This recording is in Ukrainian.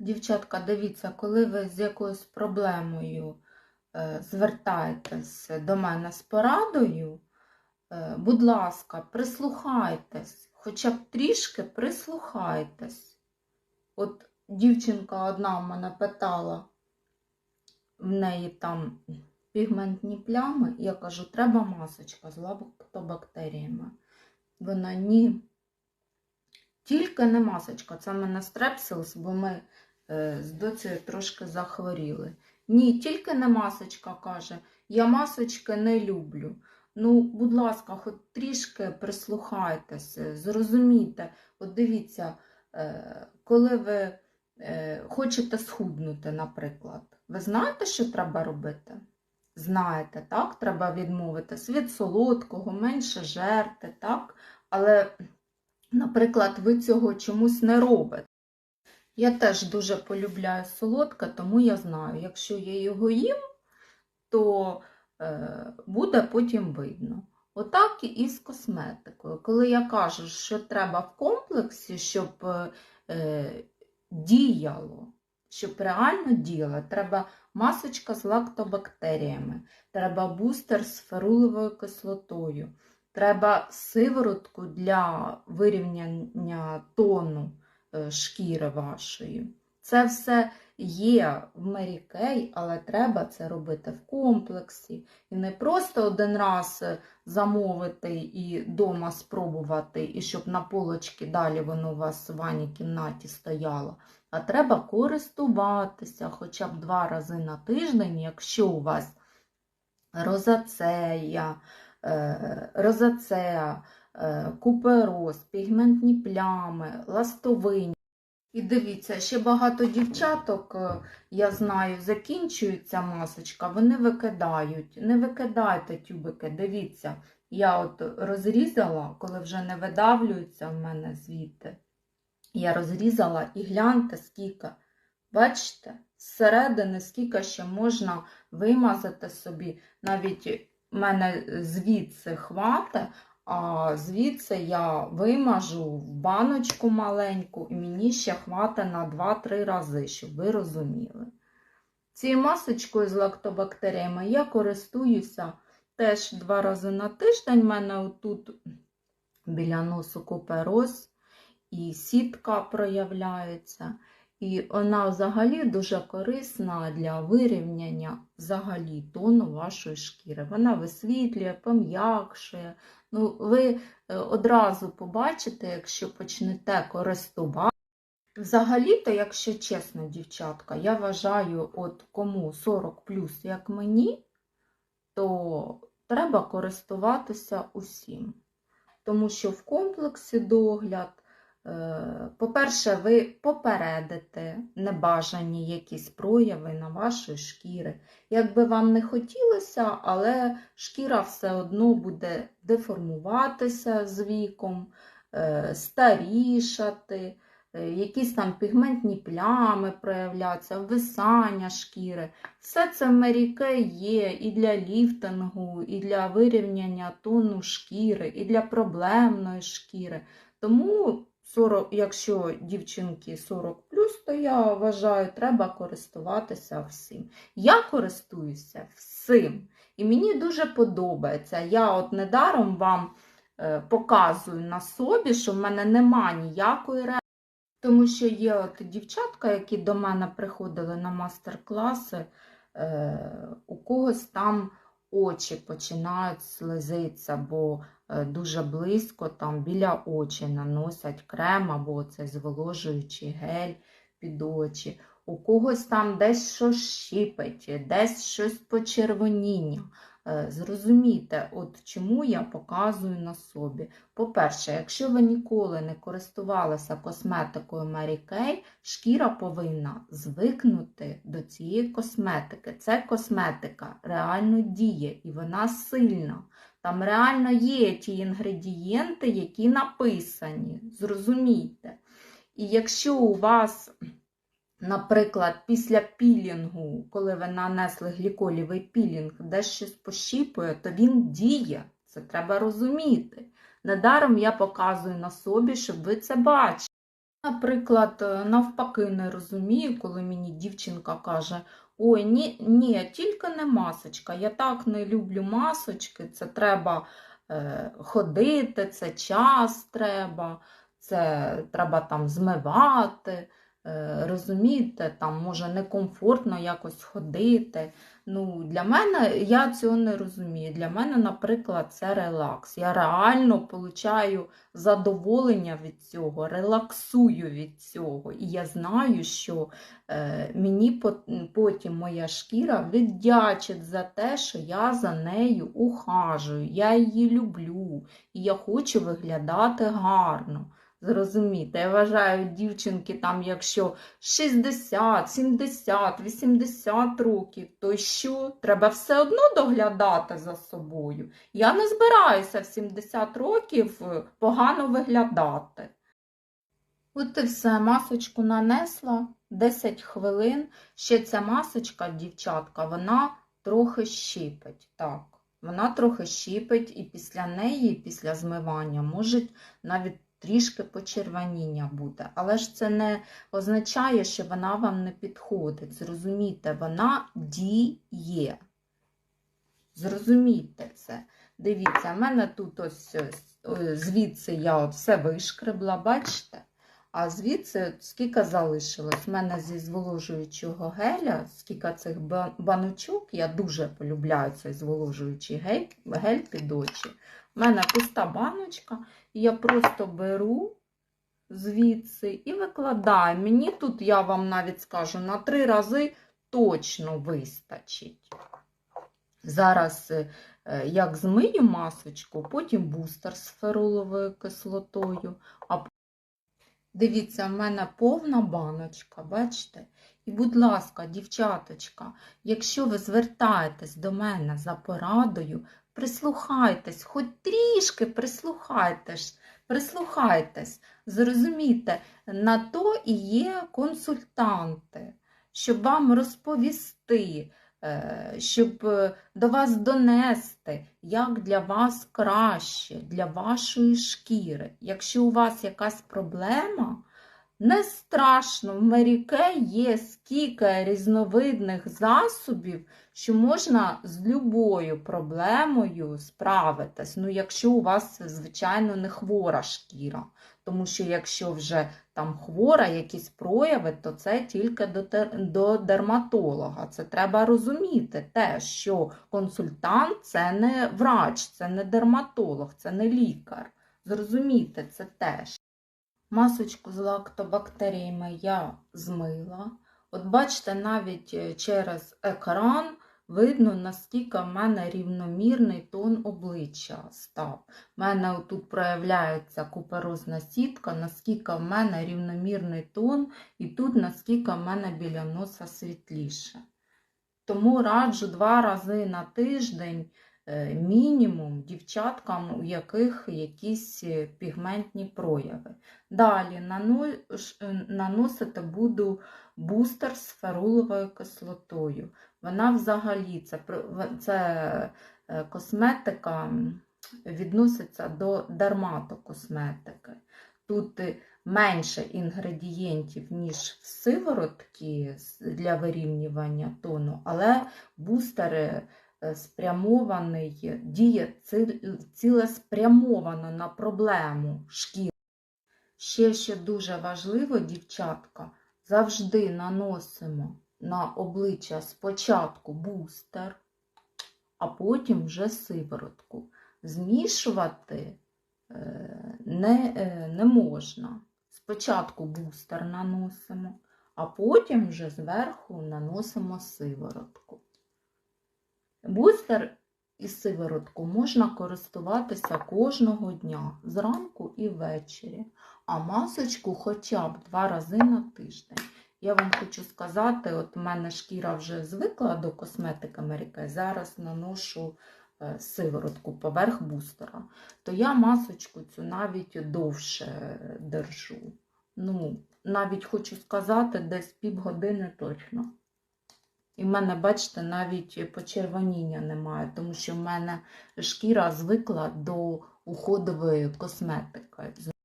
Дівчатка, дивіться, коли ви з якоюсь проблемою е, звертаєтесь до мене з порадою, е, будь ласка, прислухайтесь, хоча б трішки прислухайтесь. От дівчинка одна в мене питала, в неї там пігментні плями, я кажу, треба масочка з лактобактеріями. Вона ні. Тільки не масочка, це в мене стрепсилс, бо ми з доцею трошки захворіли. Ні, тільки не масочка каже, я масочки не люблю. Ну, будь ласка, хоч трішки прислухайтеся, зрозумійте. От дивіться, е, коли ви е, хочете схуднути, наприклад, ви знаєте, що треба робити? Знаєте, так? Треба відмовитись від солодкого, менше жерти, так? Але Наприклад, ви цього чомусь не робите. Я теж дуже полюбляю солодке, тому я знаю, якщо я його їм, то е, буде потім видно. Отак і з косметикою. Коли я кажу, що треба в комплексі, щоб е, діяло, щоб реально діяло, треба масочка з лактобактеріями, треба бустер з феруловою кислотою. Треба сиворотку для вирівняння тону е, шкіри вашої. Це все є в Kay, але треба це робити в комплексі. І не просто один раз е, замовити і вдома спробувати, і щоб на полочці далі воно у вас в ванній кімнаті стояло. А треба користуватися хоча б два рази на тиждень, якщо у вас розацея, е, розацеа, е, купероз, пігментні плями, ластовиння. І дивіться, ще багато дівчаток, е, я знаю, закінчується масочка, вони викидають. Не викидайте тюбики, дивіться, я от розрізала, коли вже не видавлюється в мене звідти. Я розрізала і гляньте, скільки. Бачите, зсередини скільки ще можна вимазати собі. Навіть мене звідси хвата, а звідси я вимажу в баночку маленьку, і мені ще хвата на 2-3 рази, щоб ви розуміли. Цією масочкою з лактобактеріями я користуюся теж два рази на тиждень. У мене отут біля носу купероз і сітка проявляється. І вона взагалі дуже корисна для вирівняння взагалі тону вашої шкіри. Вона висвітлює, пом'якшує. Ну, ви е, одразу побачите, якщо почнете користувати. Взагалі-то, якщо чесно, дівчатка, я вважаю, от кому 40 плюс, як мені, то треба користуватися усім. Тому що в комплексі догляд. Е, По-перше, ви попередите небажані якісь прояви на вашої шкіри. Як би вам не хотілося, але шкіра все одно буде деформуватися з віком, е, старішати, е, якісь там пігментні плями проявляться, висання шкіри. Все це в Kay є і для ліфтингу, і для вирівняння тону шкіри, і для проблемної шкіри. Тому 40, якщо дівчинки 40 то я вважаю, треба користуватися всім. Я користуюся всім. І мені дуже подобається. Я от недаром вам е, показую на собі, що в мене нема ніякої реакції. Тому що є от дівчатка, які до мене приходили на мастер-класи, е, у когось там очі починають слезитися, бо дуже близько там біля очі наносять крем або цей зволожуючий гель під очі. У когось там десь щось щипить, десь щось почервоніння. Е, Зрозумійте, от чому я показую на собі. По-перше, якщо ви ніколи не користувалися косметикою Mary Kay, шкіра повинна звикнути до цієї косметики. Це косметика реально діє і вона сильна. Там реально є ті інгредієнти, які написані. Зрозумійте. І якщо у вас Наприклад, після пілінгу, коли ви нанесли гліколівий пілінг, десь щось пощіпує, то він діє. Це треба розуміти. Недаром я показую на собі, щоб ви це бачили. Наприклад, е, навпаки, не розумію, коли мені дівчинка каже: Ой, ні, ні, тільки не масочка. Я так не люблю масочки, це треба е, ходити, це час треба, це треба там змивати. Е, розумієте, там може некомфортно якось ходити. Ну, для мене я цього не розумію. Для мене, наприклад, це релакс. Я реально получаю задоволення від цього, релаксую від цього. І я знаю, що е, мені потім моя шкіра віддячить за те, що я за нею ухажую, я її люблю, і я хочу виглядати гарно. Зрозумієте, я вважаю, дівчинки, там, якщо 60, 70, 80 років, то що? Треба все одно доглядати за собою. Я не збираюся в 70 років е, погано виглядати. От і все, масочку нанесла 10 хвилин. Ще ця масочка, дівчатка, вона трохи щипить. Так, вона трохи щипить, і після неї, після змивання, може навіть трішки почервоніння буде. Але ж це не означає, що вона вам не підходить. Зрозумійте, вона діє. Зрозумійте це. Дивіться, в мене тут ось звідси я от все вишкребла, бачите? А звідси скільки залишилось? У мене зі зволожуючого геля, скільки цих баночок, я дуже полюбляю цей зволожуючий гель, гель під очі. У мене пуста баночка, я просто беру звідси і викладаю. Мені тут, я вам навіть скажу, на три рази точно вистачить. Зараз, е, е, як змию масочку, потім бустер з феруловою кислотою. А дивіться, в мене повна баночка, бачите? І, будь ласка, дівчаточка, якщо ви звертаєтесь до мене за порадою, прислухайтесь, хоч трішки прислухайтесь, прислухайтесь, зрозумійте, на то і є консультанти, щоб вам розповісти, щоб е, до вас донести, як для вас краще, для вашої шкіри. Якщо у вас якась проблема, не страшно, в Меріке є скільки різновидних засобів, що можна з любою проблемою справитись. Ну, якщо у вас, звичайно, не хвора шкіра. Тому що якщо вже там хвора, якісь прояви, то це тільки до, до дерматолога. Це треба розуміти те, що консультант це не врач, це не дерматолог, це не лікар. Зрозумійте це теж. Масочку з лактобактеріями я змила. От бачите, навіть е, через екран видно, наскільки в мене рівномірний тон обличчя став. У мене тут проявляється куперозна сітка, наскільки в мене рівномірний тон, і тут наскільки в мене біля носа світліше. Тому раджу два рази на тиждень мінімум дівчаткам, у яких якісь е, пігментні прояви. Далі е, наносити буду бустер з феруловою кислотою. Вона взагалі, це, це е, косметика відноситься до дерматокосметики. Тут е, менше інгредієнтів, ніж в сиворотки для вирівнювання тону, але бустер е, спрямований, діє цілеспрямовано на проблему шкіри. Ще, що дуже важливо, дівчатка, завжди наносимо на обличчя спочатку бустер, а потім вже сиворотку. Змішувати е, не, е, не можна. Спочатку бустер наносимо, а потім вже зверху наносимо сиворотку. Бустер і сиворотку можна користуватися кожного дня, зранку і ввечері, а масочку хоча б два рази на тиждень. Я вам хочу сказати, от у мене шкіра вже звикла до косметики Америки, зараз наношу е, сиворотку поверх бустера, то я масочку цю навіть довше держу. Ну, навіть хочу сказати, десь півгодини точно. І в мене, бачите, навіть почервоніння немає, тому що в мене шкіра звикла до уходової косметики.